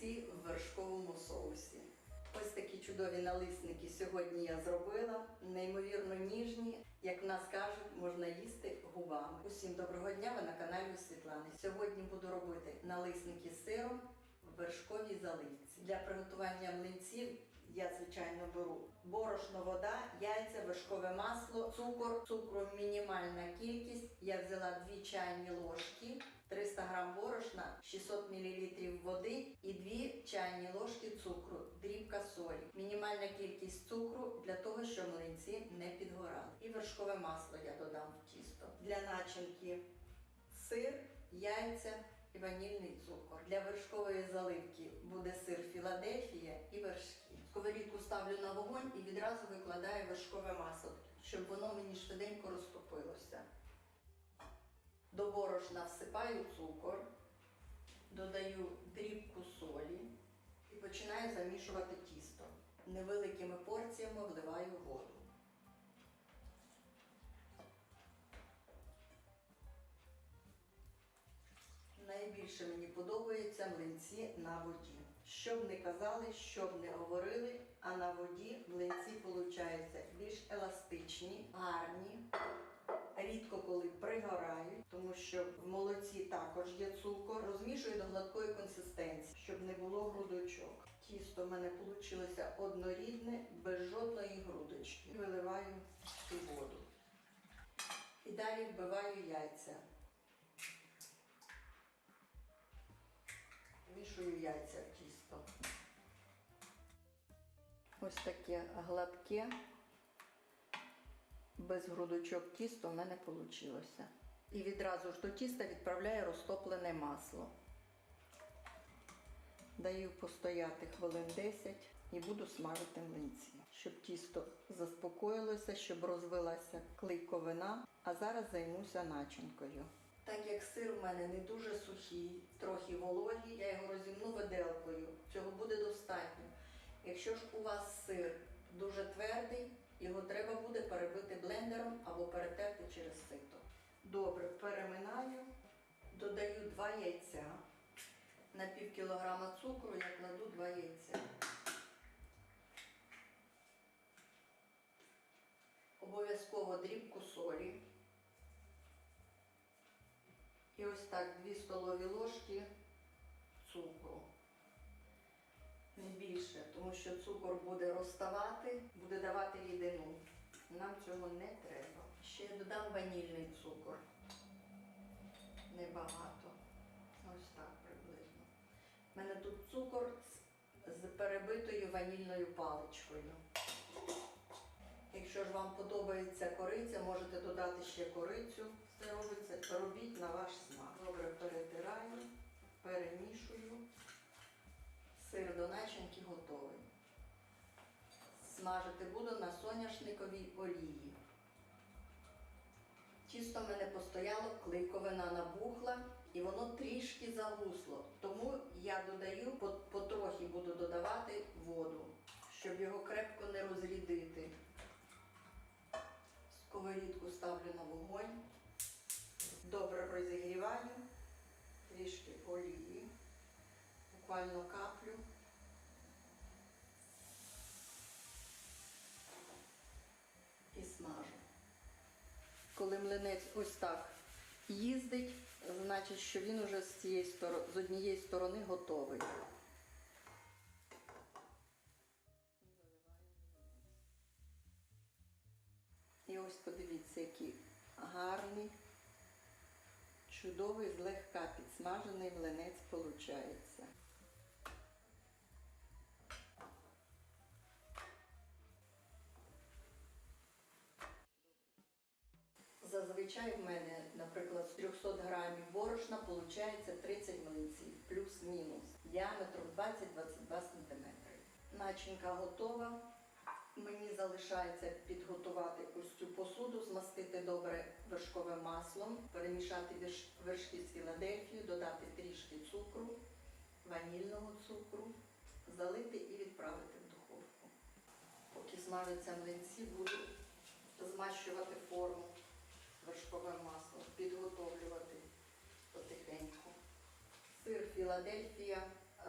млинці в вершковому соусі. Ось такі чудові налисники сьогодні я зробила. Неймовірно ніжні, як в нас кажуть, можна їсти губами. Усім доброго дня! Ви на каналі Світлани. Сьогодні буду робити налисники з сиром в вершковій заливці. Для приготування млинців я звичайно беру борошно, вода, яйця, вершкове масло, цукор, цукру мінімальна кількість. Я взяла 2 чайні ложки, 300 г борошна, 600 мл води і 2 чайні ложки цукру, дрібка солі. Мінімальна кількість цукру для того, щоб млинці не підгорали. І вершкове масло я додам в тісто. Для начинки сир, яйця і ванільний цукор. Для вершкової заливки буде сир Філадельфія і вершки. Ставлю на вогонь і відразу викладаю вершкове масло, щоб воно мені швиденько розтопилося. До борошна всипаю цукор, додаю дрібку солі і починаю замішувати тісто. Невеликими порціями вливаю воду. Найбільше мені подобаються млинці на воді. Щоб не казали, щоб не говорили, а на воді млинці получаються більш еластичні, гарні. Рідко коли пригорають, тому що в молоці також є цукор. Розмішую до гладкої консистенції, щоб не було грудочок. Тісто в мене вийшло однорідне, без жодної грудочки. Виливаю цю воду. І далі вбиваю яйця. Вішую яйця в Ось таке гладке, без грудочок тісто в мене вийшло. І відразу ж до тіста відправляю розтоплене масло. Даю постояти хвилин 10 і буду смажити млинці, щоб тісто заспокоїлося, щоб розвилася клейковина. А зараз займуся начинкою. Так як сир в мене не дуже сухий, трохи вологий, я його розімну виделкою. Цього буде достатньо. Якщо ж у вас сир дуже твердий, його треба буде перебити блендером або перетерти через сито. Добре, переминаю, додаю 2 яйця. На пів кілограма цукру я кладу 2 яйця. Обов'язково дрібку солі. І ось так 2 столові ложки цукру. Більше, тому що цукор буде розставати, буде давати рідину. Нам цього не треба. Ще додам ванільний цукор. Небагато. Ось так приблизно. У мене тут цукор з перебитою ванільною паличкою. Якщо ж вам подобається кориця, можете додати ще корицю. Це робиться, робіть на ваш смак. Добре перетираю, перемішую. Сир до начинки готовий. Смажити буду на соняшниковій олії. Тісто в мене постояло, клейковина набухла і воно трішки загусло. Тому я додаю, по- потрохи буду додавати воду, щоб його крепко не розрідити. Сковорідку ставлю на вогонь, добре розігріваю, трішки олії, буквально каплю. Млинець ось так їздить, значить, що він уже з цієї сторони, з однієї сторони готовий. І ось подивіться, який гарний, чудовий, злегка підсмажений млинець виходить. Зазвичай в мене, наприклад, з 300 грамів борошна виходить 30 млинців, плюс-мінус, діаметром 20-22 см. Начинка готова. Мені залишається підготувати ось цю посуду, змастити добре вершковим маслом, перемішати вершки з Філадельфією, додати трішки цукру, ванільного цукру, залити і відправити в духовку. Поки смажаться млинці, буду змащувати форму вершковим маслом, підготовлювати потихеньку. Сир Філадельфія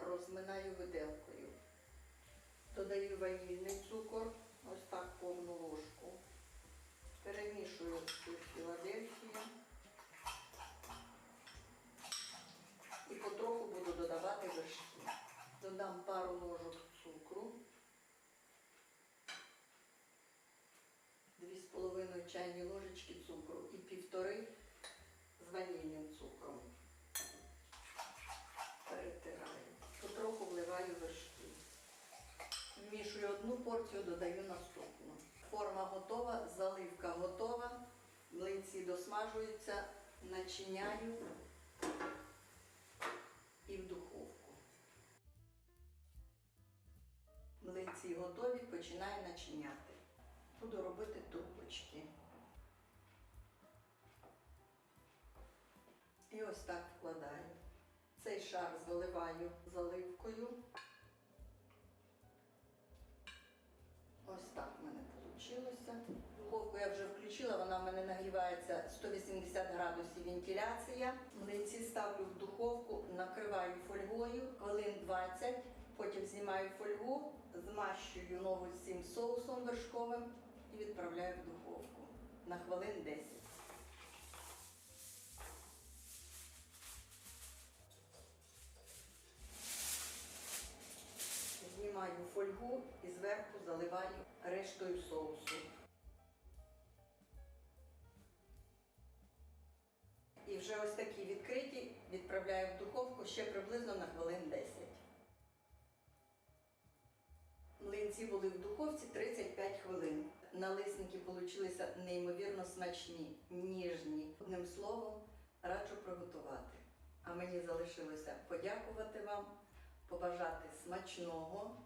розминаю виделкою. Додаю ванільний цукор, ось так повну ложку. Перемішую цю Філадельфію. І потроху буду додавати вершки. Додам пару ложок цукру. Дві з половиною чайні ложечки цукру і півтори з цукром. Перетираю. Потроху вливаю вершки. Вмішую одну порцію, додаю наступну. Форма готова, заливка готова. Млинці досмажуються, начиняю і в духовку. Млинці готові, починаю начиняти. Буду робити трубочки. І ось так вкладаю. Цей шар заливаю заливкою. Ось так в мене вийшло. Духовку я вже включила, вона в мене нагрівається 180 градусів вентиляція. Млинці ставлю в духовку, накриваю фольгою хвилин 20, потім знімаю фольгу, змащую ногу з цим соусом вершковим і відправляю в духовку на хвилин 10. Фольгу і зверху заливаю рештою соусу. І вже ось такі відкриті відправляю в духовку ще приблизно на хвилин 10. Млинці були в духовці 35 хвилин. Налисники получилися неймовірно смачні, ніжні. Одним словом, раджу приготувати. А мені залишилося подякувати вам, побажати смачного